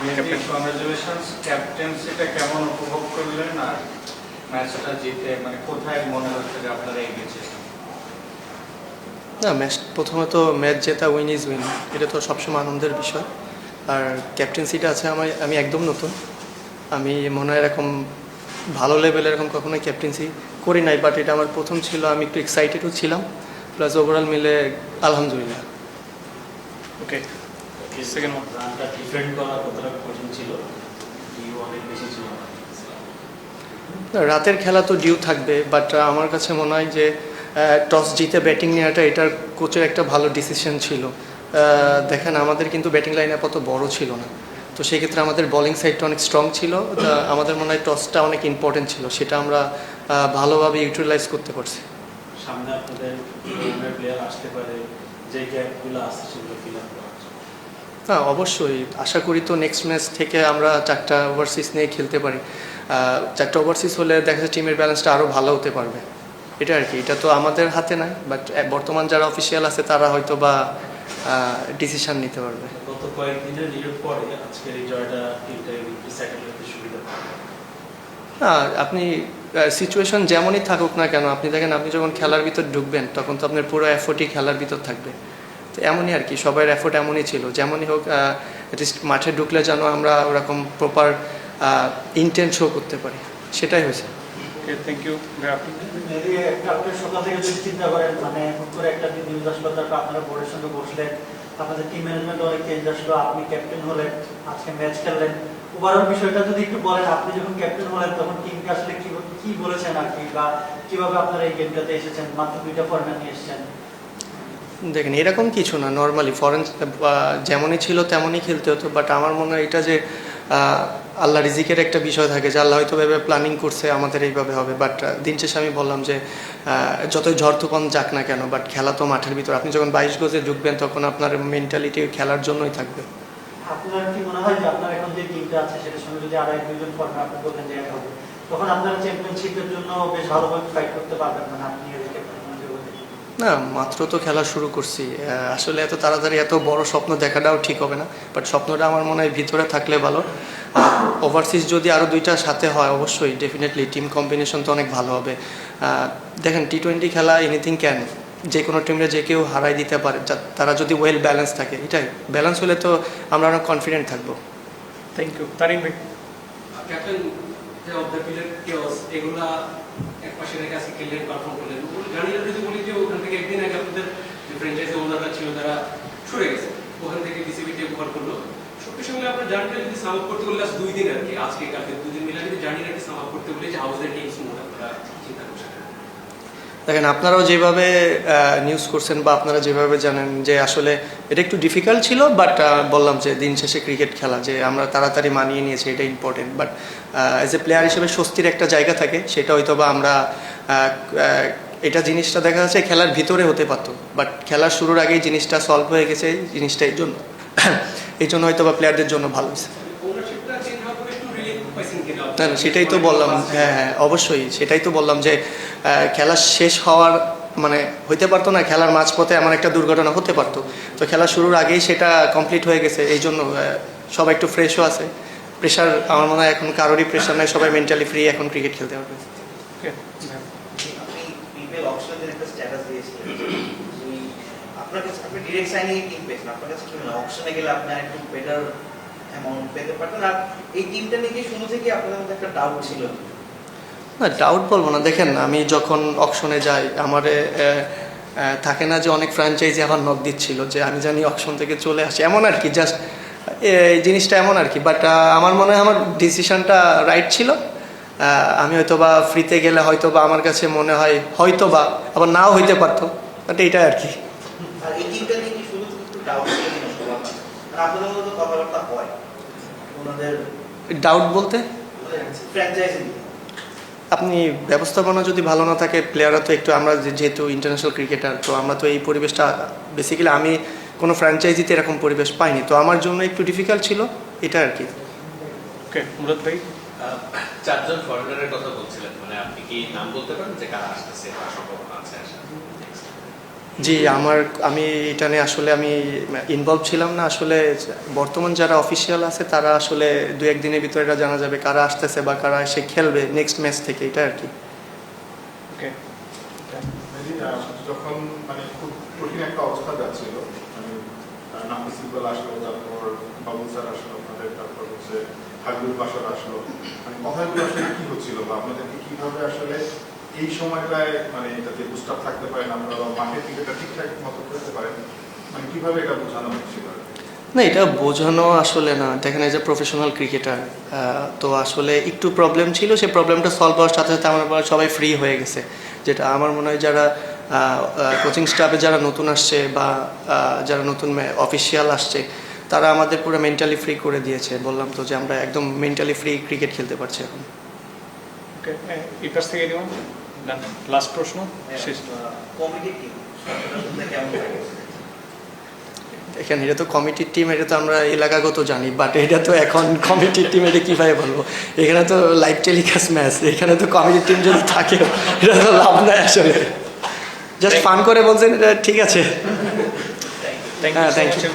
Congratulations ক্যাপ্টেন্সিটা কেমন উপভোগ করলেন আর ম্যাচটা জিতে মানে কোথায় মনে হচ্ছে যে আপনারা এগিয়েছেন? না ম্যাচ প্রথমে তো ম্যাচ জেতা উইন ইজ উইন এটা তো সবসময় আনন্দের বিষয়। আর ক্যাপ্টেন্সিটা আছে আমার আমি একদম নতুন। আমি মনে হয় এরকম ভালো লেভেলে এরকম কখনোই ক্যাপ্টেন্সি করি নাই বাট এটা আমার প্রথম ছিল আমি একটু এক্সাইটেডও ছিলাম। প্লাস ওভারঅল মিলে আলহামদুলিল্লাহ। ওকে সেকেন্ড রানটা ডিফেন্ড করা কতটা কঠিন ছিল ডিউ অনেক বেশি ছিল। রাতের খেলা তো ডিউ থাকবে বাট আমার কাছে মনে হয় যে টস জিতে ব্যাটিং নেওয়াটা এটার কোচের একটা ভালো ডিসিশন ছিল। দেখেন আমাদের কিন্তু ব্যাটিং লাইন আপাতত বড় ছিল না। তো সেই ক্ষেত্রে আমাদের বোলিং সাইডটা অনেক স্ট্রং ছিল আমাদের মনে হয় টসটা অনেক ইম্পর্টেন্ট ছিল সেটা আমরা ভালোভাবে ইউটিলাইজ করতে পারছি। সামনে আপনাদের প্লেয়ার আসতে পারে যে গ্যাপগুলো আসছে সেগুলো ফিল আপ। হ্যাঁ অবশ্যই। আশা করি তো নেক্সট ম্যাচ থেকে আমরা চারটা ওভারসিজ নিয়ে খেলতে পারি। চারটা ওভারসিজ হলে দেখা যাচ্ছে টিমের ব্যালেন্সটা আরও ভালো হতে পারবে। এটা আর কি এটা তো আমাদের হাতে নাই বাট বর্তমান যারা অফিসিয়াল আছে তারা হয়তো বা ডিসিশন নিতে পারবে। গত কয়েকদিনের নিয়োগ পরে আজকের এই জয়টা টিমটা সেটেল হতে সুবিধা পাবে। না আপনি সিচুয়েশন যেমনই থাকুক না কেন আপনি দেখেন আপনি যখন খেলার ভিতর ঢুকবেন তখন তো আপনার পুরো এফোর্টই খেলার ভিতর থাকবে। তো এমনই আর কি সবার এফোর্ট এমনই ছিল। যেমনই হোক অ্যাটলিস্ট মাঠে ঢুকলে যেন আমরা ওরকম প্রপার ইন্টেন্ট শো করতে পারি। সেটাই হয়েছে। থ্যাংক ইউ ভাই আপনি সকাল থেকে যদি চিন্তা করেন মানে হুট করে একটা নিউজ আসলো তারপর আপনারা বোর্ডের সঙ্গে বসলেন আপনাদের টিম ম্যানেজমেন্ট অনেক চেঞ্জ আসলো আপনি ক্যাপ্টেন হলেন আজকে ম্যাচ খেললেন। ওভারঅল বিষয়টা যদি একটু বলেন আপনি যখন ক্যাপ্টেন হলেন তখন টিমকে আসলে কি কি বলেছেন আর কি বা কীভাবে আপনারা এই গেমটাতে এসেছেন? মাত্র দুইটা ফর্ম্যাট নিয়ে এসেছেন। দেখেন, এরকম কিছু না নর্মালি ফরেন যেমনই ছিল তেমনই খেলতে হতো বাট আমার মনে হয় এটা যে আল্লাহ রিজিকের একটা বিষয় থাকে, যে আল্লাহ হয়তো ভেবে প্ল্যানিং করছে, আমাদের এইভাবে হবে বাট দিন শেষে আমি বললাম যে যতই ঝড় তুফান যাক না কেন বাট খেলা তো মাঠের ভিতর, আপনি যখন বাইশ গজে ঢুকবেন, তখন আপনার মেন্টালিটি খেলার জন্যই থাকবে। আপনার কি মনে হয় যে আপনার এখন যে টিমটা আছে, সেটার সঙ্গে যদি আড়াই দুইজন ফর্ম্যাট আপনি বললেন যে তখন আপনারা চ্যাম্পিয়নশিপের জন্য বেশ ভালোভাবে ফাইট করতে পারবেন মানে আপনি না মাত্র তো খেলা শুরু করছি। আসলে এত তাড়াতাড়ি এত বড় স্বপ্ন দেখাটাও ঠিক হবে না বাট স্বপ্নটা আমার মনে হয় ভিতরে থাকলে ভালো। ওভারসিজ যদি আরও দুইটা সাথে হয় অবশ্যই ডেফিনেটলি টিম কম্বিনেশন তো অনেক ভালো হবে। দেখেন টি টোয়েন্টি খেলা এনিথিং ক্যান যে কোনো টিমে যে কেউ হারাই দিতে পারে তারা যদি ওয়েল ব্যালেন্স থাকে এটাই। ব্যালেন্স হলে তো আমরা অনেক কনফিডেন্ট থাকব। থ্যাংক ইউ তারিন ভাই। ক্যাপ্টেন অফ দ্য পিলের কেওস এগুলা এক পাশে রেখে আজকে পারফর্ম করলেন। যদি বলি যে ওখান থেকে একদিন আগে আপনাদের যে ফ্র্যাঞ্চাইজি ওনাররা ছিল, তারা গেছে। ওখান থেকে ডিসিবি করল। আপনার জার্নিটা যদি সাম করতে বলে দুই দিন আর কি, আজকে, কালকে দুই দিন মিলে যদি সাম করতে যে টিমস চিন্তা দেখেন, আপনারাও যেভাবে নিউজ করছেন বা আপনারা যেভাবে জানেন যে আসলে এটা একটু ডিফিকাল্ট ছিল বাট বললাম যে দিন শেষে ক্রিকেট খেলা, যে আমরা তাড়াতাড়ি মানিয়ে নিয়েছি, এটা important but as a player হিসেবে স্বস্তির একটা জায়গা থাকে, সেটা হয়তো বা আমরা এটা জিনিসটা দেখা যাচ্ছে খেলার ভিতরে হতে পারতো বাট খেলার শুরুর আগেই জিনিসটা সলভ হয়ে গেছে জিনিসটা এই জন্য। এই জন্য হয়তো বা প্লেয়ারদের জন্য ভালো হয়েছে। না, সেটাই তো বললাম হ্যাঁ হ্যাঁ অবশ্যই সেটাই তো বললাম যে খেলা শেষ হওয়ার মানে হইতে পারতো না খেলার মাঝপথে এমন একটা দুর্ঘটনা হতে পারতো। তো খেলা শুরুর আগেই সেটা কমপ্লিট হয়ে গেছে এই জন্য সবাই একটু ফ্রেশও আছে। প্রেশার আমার মনে হয় এখন কারোরই প্রেশার নাই সবাই মেন্টালি ফ্রি এখন ক্রিকেট খেলতে পারবে। ওকে আপনি পিপেল অপশনের একটা স্ট্যাটাস দিয়েছিলেন যে আপনার গেলে আপনার একটু বেটার অ্যামাউন্ট পেতে এই আপনাদের মধ্যে একটা ডাউট ছিল। না ডাউট বলব না। দেখেন, আমি যখন অকশনে যাই, আমার থাকে না যে অনেক ফ্র্যাঞ্চাইজি আমার নক দিচ্ছিল যে আমি জানি অকশন থেকে চলে আসি। এমন আর কি জাস্ট এই জিনিসটা এমন আর কি। বাট আমার মনে হয় আমার ডিসিশনটা রাইট ছিল। আমি হয়তো বা ফ্রিতে গেলে হয়তো বা আমার কাছে মনে হয় হয়তো বা আবার নাও হইতে পারতো। বাট এইটাই আর কি। আর এই টিমটা নিয়ে কি শুরু থেকে একটু ডাউট হয়। বলতে? আপনি ব্যবস্থাপনা যদি ভালো না থাকে প্লেয়াররা তো একটু আমরা যেহেতু ইন্টারন্যাশনাল ক্রিকেটার তো আমরা তো এই পরিবেশটা বেসিক্যালি আমি কোনো ফ্র্যাঞ্চাইজিতে এরকম পরিবেশ পাইনি। তো আমার জন্য একটু ডিফিকাল্ট ছিল এটা আর কি। ওকে মুরাদ ভাই? চারজন ফরেনারের কথা বলছিলেন মানে আপনি কি নাম বলতে পারেন যে কারা আসতেছে বা সম্ভাবনা আছে আসার জি আমার আমি এটা নিয়ে আসলে আমি ইনভলভ ছিলাম না। আসলে বর্তমান যারা অফিসিয়াল আছে তারা আসলে দু একদিনের ভিতরে এটা জানা যাবে কারা আসতেছে বা কারা এসে খেলবে নেক্সট ম্যাচ থেকে এটা আর কি। ওকে যখন মানে খুব কঠিন একটা অবস্থা যাচ্ছিল মানে নাফিস ইকবাল আসলো তারপর বাবুল স্যার আসলো আপনাদের তারপর হচ্ছে বাসার আসলো। মানে কথাগুলো আসলে কি হচ্ছিল বা কীভাবে আসলে এই সময়টায় মানে থাকতে পারেন আপনারা মাঠের ক্রিকেটটা ঠিকঠাক মতো করতে পারেন? মানে কীভাবে এটা বোঝানো হচ্ছিল? না, এটা বোঝানো আসলে না। দেখেন এজ এ প্রফেশনাল ক্রিকেটার তো আসলে একটু প্রবলেম ছিল। সেই প্রবলেমটা সলভ হওয়ার সাথে সাথে আমার সবাই ফ্রি হয়ে গেছে। যেটা আমার মনে হয় যারা কোচিং স্টাফে যারা নতুন আসছে বা যারা নতুন অফিসিয়াল আসছে তারা আমাদের পুরো মেন্টালি ফ্রি করে দিয়েছে। বললাম তো যে আমরা একদম মেন্টালি ফ্রি ক্রিকেট খেলতে পারছি এখন। লাস্ট প্রশ্ন এখানে এটা তো কমিটির টিম এটা তো আমরা এলাকাগত জানি বাট এটা তো এখন কমিটির টিম এটা কীভাবে বলব? এখানে তো লাইভ টেলিকাস্ট ম্যাচ এখানে তো কমিটির টিম যদি থাকে এটা তো লাভ নাই আসলে। জাস্ট ফান করে বলছেন এটা ঠিক আছে। হ্যাঁ, থ্যাংক ইউ